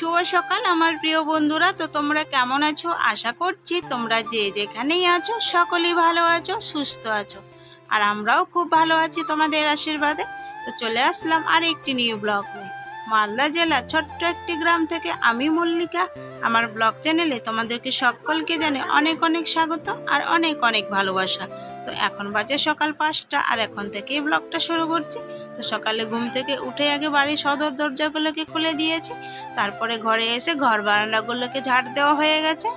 শুভ সকাল আমার প্রিয় বন্ধুরা। তো তোমরা কেমন আছো? আশা করছি তোমরা যে যেখানেই আছো, সকলেই ভালো আছো, সুস্থ আছো। আর আমরাও খুব ভালো আছি তোমাদের আশীর্বাদে। তো চলে আসলাম আর একটি নিউ ব্লগ নিয়ে। মালদা জেলার ছোট্ট একটি গ্রাম থেকে আমি মল্লিকা। আমার ব্লগ চ্যানেলে তোমাদেরকে সকলকে জানে অনেক অনেক স্বাগত আর অনেক অনেক ভালোবাসা। তো এখন বাজে সকাল পাঁচটা আর এখন থেকেই ব্লগটা শুরু করছি। তো সকালে ঘুম থেকে উঠে আগে বাড়ির সদর দরজাগুলোকে খুলে দিয়েছি। তারপরে ঘরে এসে ঘর বারান্দাগুলোকে ঝাড় দেওয়া হয়ে গেছে।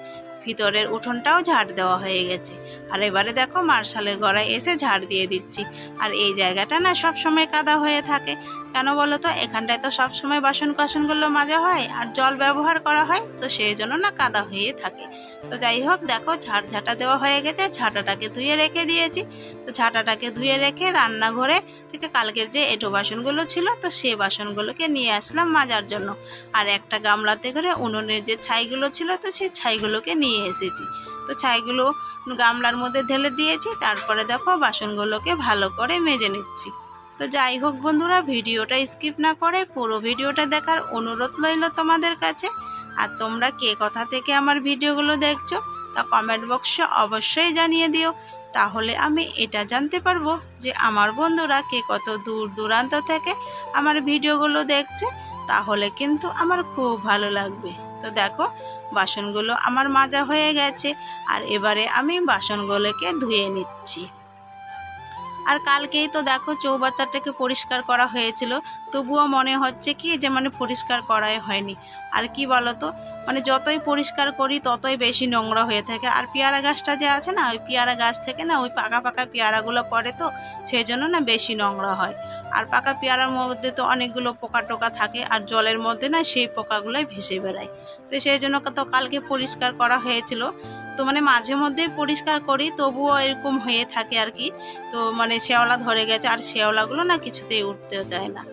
ভিতরের উঠোনটাও ঝাড় দেওয়া হয়ে গেছে। আর এবারে দেখো মার্শালের গড়ায় এসে ঝাড় দিয়ে দিচ্ছি। আর এই জায়গাটা না সব সময় কাদা হয়ে থাকে। কেন বলো তো? এখানটায় তো সব সময় বাসন কাসনগুলো মাজা হয় আর জল ব্যবহার করা হয়, তো সেই জন্য না কাদা হয়ে থাকে। তো যাই হোক, দেখো ঝাড় ঝাঁটা দেওয়া হয়ে গেছে, ঝাঁটাটাকে ধুয়ে রেখে দিয়েছি। তো ঝাঁটাটাকে ধুয়ে রেখে রান্নাঘরে থেকে কালকের যে এঁটো বাসনগুলো ছিল, তো সেই বাসনগুলোকে নিয়ে আসলাম মাজার জন্য। আর একটা গামলাতে করে উনুনের যে ছাইগুলো ছিল, তো সেই ছাইগুলোকে নিয়ে এসেছি। তো ছাইগুলো গামলার মধ্যে ঢেলে দিয়েছি, তারপরে দেখো বাসনগুলোকে ভালো করে মেজে নিচ্ছি। তো যাই হোক বন্ধুরা, ভিডিওটা স্কিপ না করে পুরো ভিডিওটা দেখার অনুরোধ রইল তোমাদের কাছে। আর তোমরা কে কথা থেকে আমার ভিডিওগুলো দেখছ, তা কমেন্ট বক্সে অবশ্যই জানিয়ে দিও। তাহলে আমি এটা জানতে পারব যে আমার বন্ধুরা কে কত দূর দূরান্ত থেকে আমার ভিডিওগুলো দেখছে, তাহলে কিন্তু আমার খুব ভালো লাগবে। তো দেখো বাসনগুলো আমার মাজা হয়ে গেছে আর এবারে আমি বাসনগুলোকে ধুয়ে নিচ্ছি। আর কালকেই তো দেখো চৌবাচ্চাটাকে পরিষ্কার করা হয়েছিল, তবুও মনে হচ্ছে কি যে মানে পরিষ্কার করাই হয়নি। আর কি বলতো মানে যতই পরিষ্কার করি ততই বেশি নোংরা হয়ে থাকে। আর পেয়ারা গাছটা যে আছে না, ওই পেয়ারা গাছ থেকে না ওই পাকা পাকা পেয়ারাগুলো পড়ে তো সেই জন্য না বেশি নোংরা হয়। আর পাকা পেয়ারার মধ্যে তো অনেকগুলো পোকা টোকা থাকে আর জলের মধ্যে না সেই পোকাগুলোই ভেসে বেড়ায়। তো সেই জন্য তো কালকে পরিষ্কার করা হয়েছিল। তো মানে মাঝে মধ্যে পরিষ্কার করি, তবুও এরকম হয়ে থাকে আর কি। তো মানে শেওলা ধরে গেছে আর শেওলাগুলো না কিছুতেই উঠতে চায় না।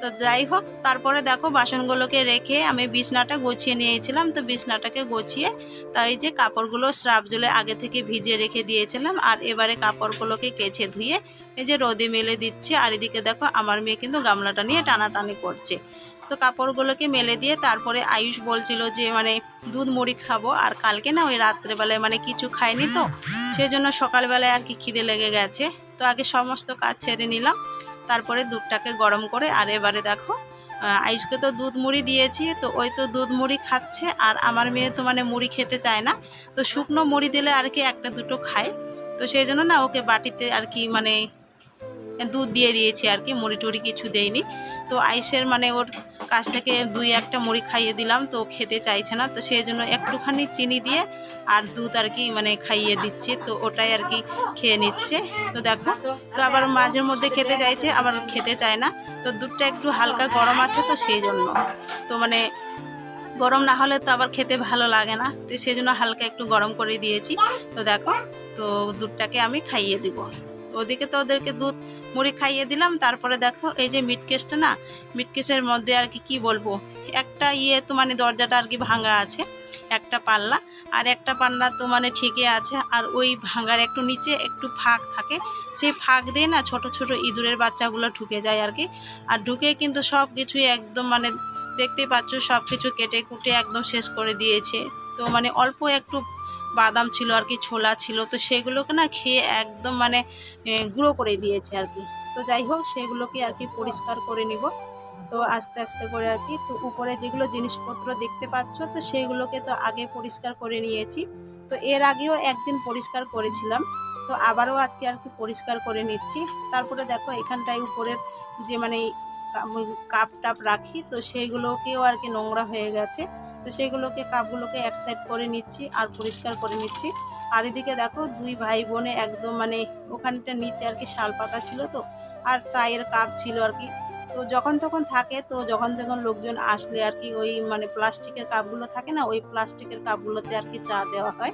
তো যাই হোক, তারপরে দেখো বাসনগুলোকে রেখে আমি বিছনাটা গুছিয়ে নিয়েছিলাম। তো বিছনাটাকে গুছিয়ে তাই যে কাপড়গুলো স্রাব জলে আগে থেকে ভিজিয়ে রেখে দিয়েছিলাম। আর এবারে কাপড়গুলোকে কেচে ধুয়ে এই যে রোদে মেলে দিচ্ছি। আর এদিকে দেখো আমার মেয়ে কিন্তু গামলাটা নিয়ে টানাটানি করছে। তো কাপড়গুলোকে মেলে দিয়ে তারপরে আয়ুষ বলছিল যে মানে দুধ মুড়ি খাব। আর কালকে না ওই রাত্রেবেলায় মানে কিছু খাইনি তো। সেই জন্য সকালবেলায় আর কি খিদে লেগে গেছে। তো আগে সমস্ত কাজ ছেড়ে নিলাম। তারপরে দুধটাকে গরম করে, আর এবারে দেখো আইসকে তো দুধ মুড়ি দিয়েছি, তো ওই তো দুধ মুড়ি খাচ্ছে, আর আমার মেয়ে তো মানে মুড়ি খেতে চায় না, তো শুকনো মুড়ি দিলে আর কি একটা দুটো খায়, তো সেই জন্য না ওকে বাটিতে আর কি মানে দুধ দিয়ে দিয়েছি আর কি, মুড়ি টুড়ি কিছু দেয়নি তো আইসের মানে ওর কাছ থেকে দুই একটা মুড়ি খাইয়ে দিলাম, তো খেতে চাইছে না, তো সেই জন্য একটুখানি চিনি দিয়ে আর দুধ আর কি মানে খাইয়ে দিচ্ছি, তো ওটাই আর কি খেয়ে নিচ্ছে। তো দেখো, তো আবার মাঝের মধ্যে খেতে চাইছে, আবার খেতে চায় না, তো দুধটা একটু হালকা গরম আছে তো সেই জন্য তো মানে গরম না হলে তো আবার খেতে ভালো লাগে না, তো সেই জন্য হালকা একটু গরম করে দিয়েছি। তো দেখো, তো দুধটাকে আমি খাইয়ে দিব। ওদিকে তো ওদেরকে দুধ মুড়ি খাইয়ে দিলাম, তারপরে দেখো এই যে মিট কেসটা না মিট কেসের মধ্যে আর কি কি বলব? একটা ইয়ে তো মানে দরজাটা আর কি ভাঙা আছে, একটা পাল্লা, আর একটা পাল্লা তো মানে ঠিকই আছে, আর ওই ভাঙার একটু নিচে একটু ফাঁক থাকে, সেই ফাঁক দিয়ে না ছোট ছোট ইঁদুরের বাচ্চাগুলো ঢুকে যায় আর কি, আর ঢুকে কিন্তু সব কিছুই একদম মানে দেখতেই পাচ্ছ, সব কিছু কেটে কুটে একদম শেষ করে দিয়েছে, তো মানে অল্প একটু বাদাম ছিল আর কি, ছোলা ছিল, তো সেগুলোকে না খেয়ে একদম মানে গুঁড়ো করে দিয়েছে আর কি। তো যাই হোক, সেগুলোকে আর কি পরিষ্কার করে নিব। তো আস্তে আস্তে করে আর কি, তো উপরে যেগুলো জিনিসপত্র দেখতে পাচ্ছ, তো সেগুলোকে তো আগে পরিষ্কার করে নিয়েছি। তো এর আগেও একদিন পরিষ্কার করেছিলাম, তো আবারও আজকে আর কি পরিষ্কার করে নিচ্ছি। তারপরে দেখো এখানটায় উপরের যে মানে কাপ টাপ রাখি, তো সেইগুলোকেও আর কি নোংরা হয়ে গেছে। তো সেগুলোকে কাপগুলোকে এক সাইড করে নিচ্ছি আর পরিষ্কার করে নিচ্ছি। আর এদিকে দেখো দুই ভাই বোনে একদম মানে ওখানটা নিচে আর কি শাল পাতা ছিল তো, আর চায়ের কাপ ছিল আর কি। তো যখন তখন থাকে তো যখন তখন লোকজন আসলে আর কি ওই মানে প্লাস্টিকের কাপগুলো থাকে না, ওই প্লাস্টিকের কাপগুলোতে আর কি চা দেওয়া হয়।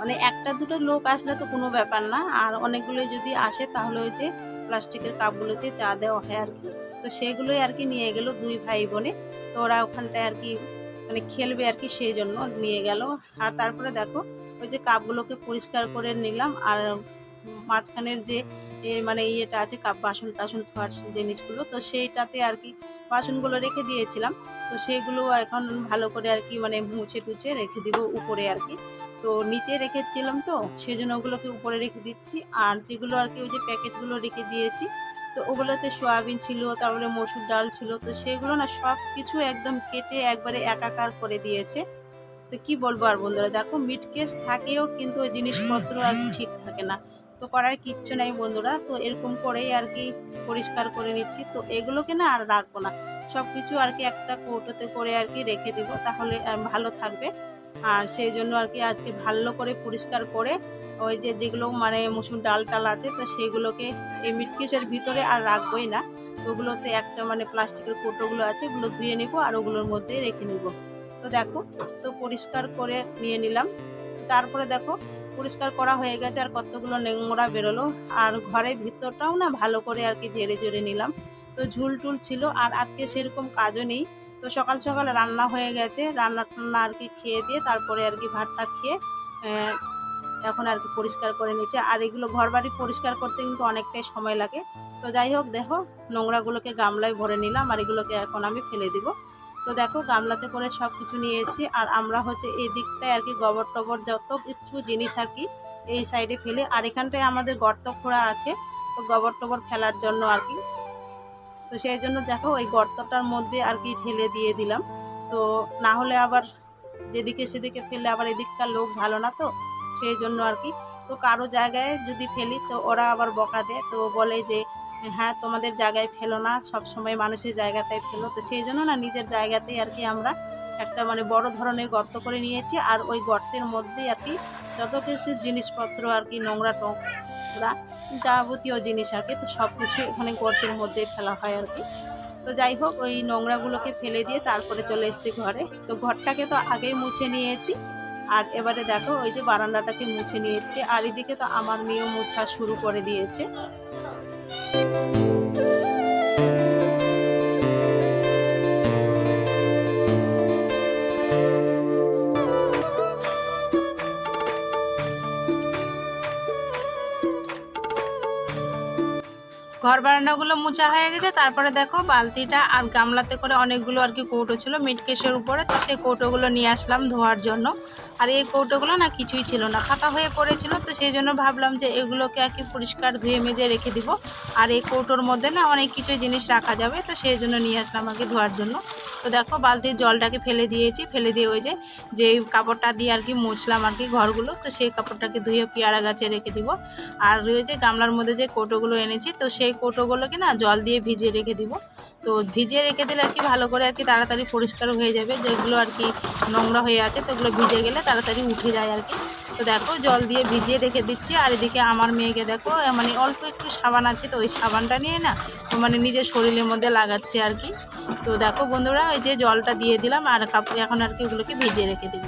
মানে একটা দুটো লোক আসলে তো কোনো ব্যাপার না, আর অনেকগুলো যদি আসে তাহলে ওই যে প্লাস্টিকের কাপগুলোতে চা দেওয়া হয় আর কি। তো সেগুলোই আর কি নিয়ে গেল দুই ভাই বোনে। তো ওরা ওখানটায় আর কি মানে খেলবে আর কি সেই জন্য নিয়ে গেল। আর তারপরে দেখো, ওই যে কাপগুলোকে পরিষ্কার করে নিলাম আর মাঝখানের যে মানে ইয়েটা আছে, কাপ বাসন টাসন ধোয়ার জিনিসগুলো, তো সেইটাতে আর কি বাসনগুলো রেখে দিয়েছিলাম। তো সেগুলো এখন ভালো করে আর কি মানে মুছে টুছে রেখে দিব উপরে আর কি। তো নিচে রেখেছিলাম তো, সেই জন্য ওগুলোকে উপরে রেখে দিচ্ছি। আর যেগুলো আর কি ওই যে প্যাকেটগুলো রেখে দিয়েছি তো ওগুলোতে সোয়াবিন ছিল, তারপরে মসুর ডাল ছিল, তো সেগুলো না সব কিছু একদম কেটে একবারে একাকার করে দিয়েছে। তো কি বলব আর বন্ধুরা, দেখো মিট কেস থাকেও কিন্তু ওই জিনিসপত্র আর ঠিক থাকে না। তো করার কিচ্ছু নাই বন্ধুরা, তো এরকম করেই আর কি পরিষ্কার করে নিচ্ছি। তো এগুলোকে না আর রাখব না সব কিছু আর কি একটা কৌটোতে করে আর কি রেখে দিব, তাহলে ভালো থাকবে। আর সেই জন্য আর কি আজকে ভালো করে পরিষ্কার করে ওই যে যেগুলো মানে মুসুর ডাল টাল আছে, তো সেগুলোকে এই মিটকেসের ভিতরে আর রাখবোই না। ওগুলোতে একটা মানে প্লাস্টিকের কৌটোগুলো আছে, ওগুলো ধুয়ে নিব আর ওগুলোর মধ্যে রেখে নিব। তো দেখো, তো পরিষ্কার করে নিয়ে নিলাম। তারপরে দেখো, পরিষ্কার করা হয়ে গেছে আর কতগুলো নোংরা বেরোলো। আর ঘরের ভিতরটাও না ভালো করে আর কি ঝেড়ে ঝেড়ে নিলাম। তো ঝুল টুল ছিল আর আজকে সেরকম কাজও নেই। তো সকাল সকাল রান্না হয়ে গেছে। রান্না টান্না আর কি খেয়ে দিয়ে তারপরে আর কি ভাতটা খেয়ে এখন আর কি পরিষ্কার করে নিচ্ছে আর এগুলো ঘর বাড়ি পরিষ্কার করতে কিন্তু অনেকটাই সময় লাগে। তো যাই হোক, দেখো, নোংরাগুলোকে গামলায় ভরে নিলাম আর এগুলোকে এখন আমি ফেলে দিব। তো দেখো, গামলাতে করে সব কিছু নিয়ে এসেছি। আর আমরা হচ্ছে এই দিকটায় আর কি গোবর টবর যত কিছু জিনিস আর কি এই সাইডে ফেলে। আর এখানটায় আমাদের গর্ত খোঁড়া আছে। তো গোবর টবর ফেলার জন্য আর কি সেই জন্য দেখো ওই গর্তটার মধ্যে আর কি ঢেলে দিয়ে দিলাম। তো না হলে আবার যেদিকে সেদিকে ফেলে আবার এদিককার লোক ভালো না তো, সেই জন্য আর কি। তো কারও জায়গায় যদি ফেলি তো ওরা আবার বকা দেয়। তো বলে যে হ্যাঁ তোমাদের জায়গায় ফেলো না সব সময় মানুষের জায়গাটায় ফেলো। তো সেই জন্য না নিজের জায়গাতেই আর কি আমরা একটা মানে বড় ধরনের গর্ত করে নিয়েছি। আর ওই গর্তের মধ্যেই আর কি যত কিছু জিনিসপত্র আর কি নোংরা টোংরা যাবতীয় জিনিস আর কি। তো সব কিছু এখানে গর্তের মধ্যে ফেলা হয় আর কি। তো যাই হোক, ওই নোংরাগুলোকে ফেলে দিয়ে তারপরে চলে এসেছি ঘরে। তো ঘরটাকে তো আগেই মুছে নিয়েছি। আর এবারে দেখো, ওই যে বারান্দাটাকে মুছে নিয়েছি। আর এদিকে তো আমার মেয়েও মুছা শুরু করে দিয়েছে। ঘর বারান্দাগুলো মোছা হয়ে গেছে, তারপরে দেখো বালতিটা আর গামলাতে করে অনেকগুলো আর কি কৌটো ছিল মিটকেশের উপরে, তো সেই কৌটোগুলো নিয়ে আসলাম ধোয়ার জন্য। আর এই কৌটোগুলো না কিছুই ছিল না, ফাঁকা হয়ে পড়েছিল। তো সেই জন্য ভাবলাম যে এগুলোকে আর কি পরিষ্কার ধুয়ে মেজে রেখে দিব। আর এই কৌটোর মধ্যে না অনেক কিছু জিনিস রাখা যাবে, তো সেই জন্য নিয়ে আসলাম আর কি ধোয়ার জন্য। তো দেখো বালতির জলটাকে ফেলে দিয়েছি, ফেলে দিয়ে ওই যে যে কাপড়টা দিয়ে আর কি মুছলাম আর কি ঘরগুলো, তো সেই কাপড়টাকে ধুয়ে পেয়ারা গাছে রেখে দিব। আর ওই যে গামলার মধ্যে যে কৌটোগুলো এনেছি, তো সেই কৌটোগুলোকে না জল দিয়ে ভিজিয়ে রেখে দিব। তো ভিজিয়ে রেখে দিলে আর কি ভালো করে আর কি তাড়াতাড়ি পরিষ্কার হয়ে যাবে। যেগুলো আর কি নোংরা হয়ে আছে, তো ওগুলো ভিজে গেলে তাড়াতাড়ি উঠে যায় আর কি। তো দেখো জল দিয়ে ভিজিয়ে রেখে দিচ্ছি। আর এদিকে আমার মেয়েকে দেখো মানে অল্প একটু সাবান আছে, তো ওই সাবানটা নিয়ে না মানে নিজের শরীরের মধ্যে লাগাচ্ছে আর কি। তো দেখো বন্ধুরা, ওই যে জলটা দিয়ে দিলাম, আর কাপড় এখন আর কি ওগুলোকে ভিজিয়ে রেখে দিব।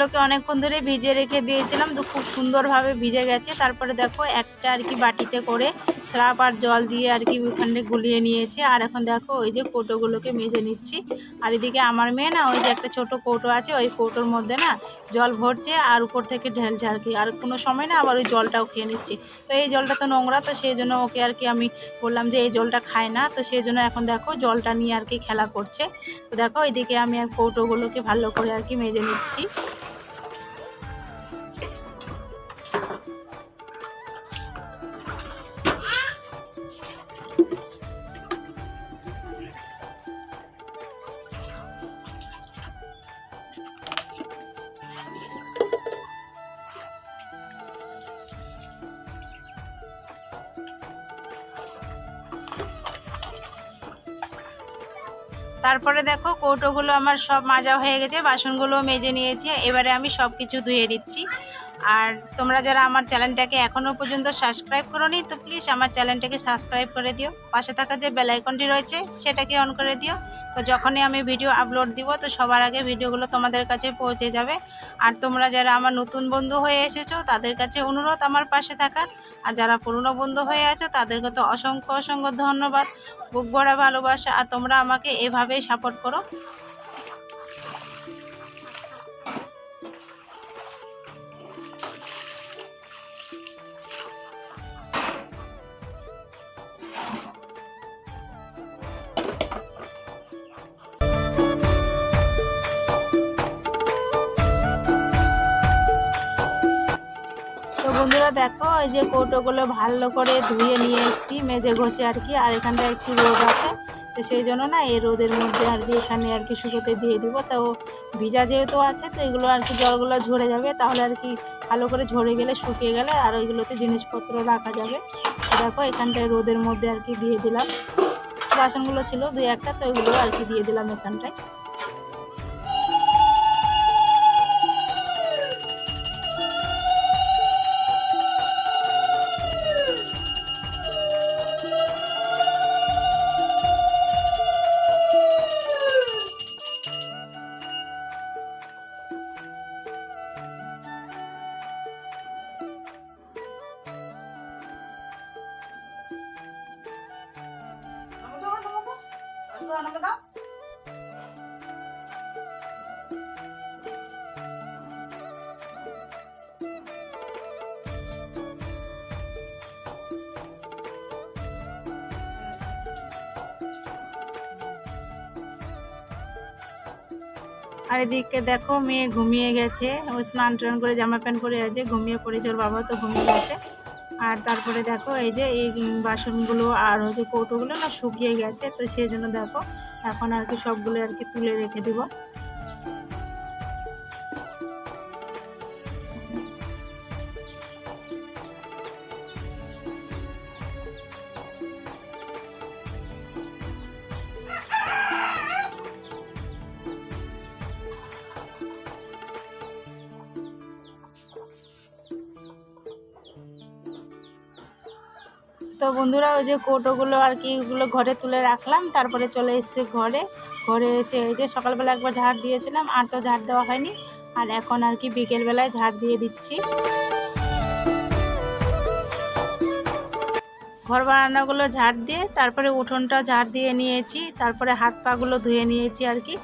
এগুলোকে অনেকক্ষণ ধরে ভিজে রেখে দিয়েছিলাম। তো খুব সুন্দরভাবে ভিজে গেছে। তারপরে দেখো, একটা আর কি বাটিতে করে স্রাপ আর জল দিয়ে আর কি ওখানে গুলিয়ে নিয়েছে। আর এখন দেখো, ওই যে কৌটোগুলোকে মেজে নিচ্ছি। আর এদিকে আমার মেয়ে না, ওই যে একটা ছোট কৌটো আছে, ওই কৌটোর মধ্যে না জল ভরছে আর উপর থেকে ঢেলছে আর কি আর কোনো সময় না আবার ওই জলটাও খেয়ে নিচ্ছে। তো এই জলটা তো নোংরা, তো সেই জন্য ওকে আর কি আমি বললাম যে এই জলটা খায় না। তো সেই জন্য এখন দেখো, জলটা নিয়ে আর কি খেলা করছে। তো দেখো এদিকে আমি আর কৌটোগুলোকে ভালো করে আর কি মেজে নিচ্ছি। তারপরে দেখো কৌটোগুলো আমার সব মাজা হয়ে গেছে বাসনগুলো মেজে নিয়েছি, এবারে আমি সব কিছু ধুয়ে দিচ্ছি আর তোমরা যারা আমার চ্যানেলটাকে এখনও পর্যন্ত সাবস্ক্রাইব করোনি, তো প্লিজ আমার চ্যানেলটাকে সাবস্ক্রাইব করে দিও। পাশে থাকা যে বেল আইকনটি রয়েছে, সেটাকে অন করে দিও। তো যখনই আমি ভিডিও আপলোড দিব, তো সবার আগে ভিডিওগুলো তোমাদের কাছে পৌঁছে যাবে। আর তোমরা যারা আমার নতুন বন্ধু হয়ে এসেছ, তাদের কাছে অনুরোধ আমার পাশে থাকার। আর যারা পুরনো বন্ধু হয়ে আছো, তাদেরকে তো অসংখ্য অসংখ্য ধন্যবাদ। বুক ভরা ভালোবাসা, আর তোমরা আমাকে এভাবেই সাপোর্ট করো। এই যে কৌটোগুলো ভালো করে ধুয়ে নিয়ে এসেছি, মেজে ঘষে আর কি, আর এখানটা একটু রোদ আছে, তো সেই জন্য না এই রোদের মধ্যে আর কি এখানে আর কি শুকোতে দিয়ে দিব। তো ভিজা যেহেতু আছে, তো এগুলো আর কি জলগুলো ঝরে যাবে, তাহলে আর কি ভালো করে ঝরে গেলে শুকিয়ে গেলে আর ওইগুলোতে জিনিসপত্র রাখা যাবে। দেখো এখানটায় রোদের মধ্যে আর কি দিয়ে দিলাম। বাসনগুলো ছিল দুই একটা, তো ওইগুলো আর কি দিয়ে দিলাম এখানটায়। আর এদিকে দেখো মেয়ে ঘুমিয়ে গেছে। ও স্নান টান করে জামা প্যান্ট করে আছে, ঘুমিয়ে পড়েছে, ওর বাবা তো ঘুমিয়ে গেছে। আর তারপরে দেখো এই যে এই বাসনগুলো আর হচ্ছে কৌটোগুলো না শুকিয়ে গেছে, তো সেই জন্য দেখো এখন আর কি সবগুলো আর কি তুলে রেখে দিব। বন্ধুরা, ওই যে কৌটোগুলো আর কি, ওগুলো ঘরে তুলে রাখলাম, তারপরে চলে এসেছে ঘরে। ঘরে এসে এই যে সকালবেলা একবার ঝাড় দিয়েছিলাম, আর তো ঝাড় দেওয়া হয়নি। আর এখন আর কি বিকেলবেলায় ঝাড় দিয়ে দিচ্ছি। ঘর বারান্দাগুলো ঝাড় দিয়ে, তারপরে উঠোনটা ঝাড় দিয়ে নিয়েছি, তারপরে হাত পাগুলো ধুয়ে নিয়েছি আর কি।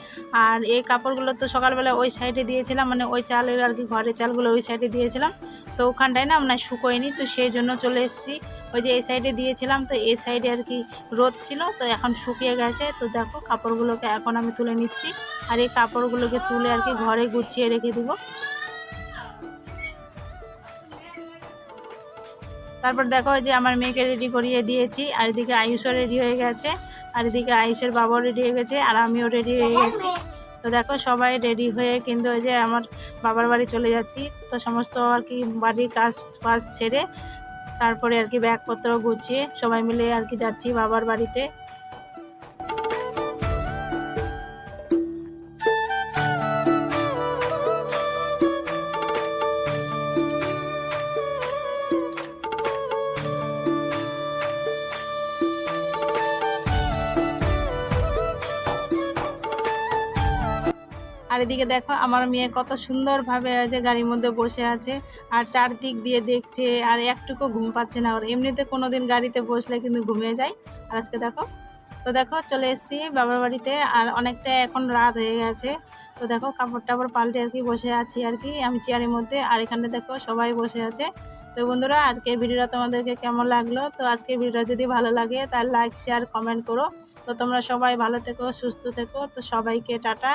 আর এই কাপড়গুলো তো সকালবেলা ওই সাইডে দিয়েছিলাম মানে ওই চালের আর কি, ঘরের চালগুলো ওই সাইডে দিয়েছিলাম। তো ওখানটায় না মানে শুকোয়নি, তো সেই জন্য চলে এসেছি। ওই যে এই সাইডে দিয়েছিলাম, তো এই সাইডে আর কি রোদ ছিল, তো এখন শুকিয়ে গেছে। তো দেখো, কাপড়গুলোকে এখন আমি তুলে নিচ্ছি। আর এই কাপড়গুলোকে তুলে আর কি ঘরে গুছিয়ে রেখে দিব। তারপর দেখো যে আমার মেয়েকে রেডি করিয়ে দিয়েছি। আর এদিকে আয়ুষও রেডি হয়ে গেছে। আর এদিকে আয়ুষের বাবাও রেডি হয়ে গেছে, আর আমিও রেডি হয়ে গেছি। তো দেখো, সবাই রেডি হয়ে কিন্তু ওই যে আমার বাবার বাড়ি চলে যাচ্ছি। তো সমস্ত আর কি বাড়ির কাজ ফাজ ছেড়ে তারপরে আর কি ব্যাগপত্র গুছিয়ে সবাই মিলে আর কি যাচ্ছি বাবার বাড়িতে। এদিকে দেখো, আমার মেয়ে কত সুন্দরভাবে যে গাড়ির মধ্যে বসে আছে আর চারদিক দিয়ে দেখছে আর একটুকু ঘুম পাচ্ছে না ওর। এমনিতে কোনো দিন গাড়িতে বসলে কিন্তু ঘুমিয়ে যায়। আর আজকে দেখো, তো দেখো চলে এসেছি বাবার বাড়িতে আর অনেকটা এখন রাত হয়ে গেছে। তো দেখো কাপড় টাপড় পাল্টে আর কি বসে আছি আর কি আমি চেয়ারের মধ্যে। আর এখানে দেখো সবাই বসে আছে। তো বন্ধুরা, আজকের ভিডিওটা তোমাদেরকে কেমন লাগল? তো আজকের ভিডিওটা যদি ভালো লাগে তাহলে লাইক শেয়ার কমেন্ট করো। তো তোমরা সবাই ভালো থেকো, সুস্থ থেকো। তো সবাইকে টাটা।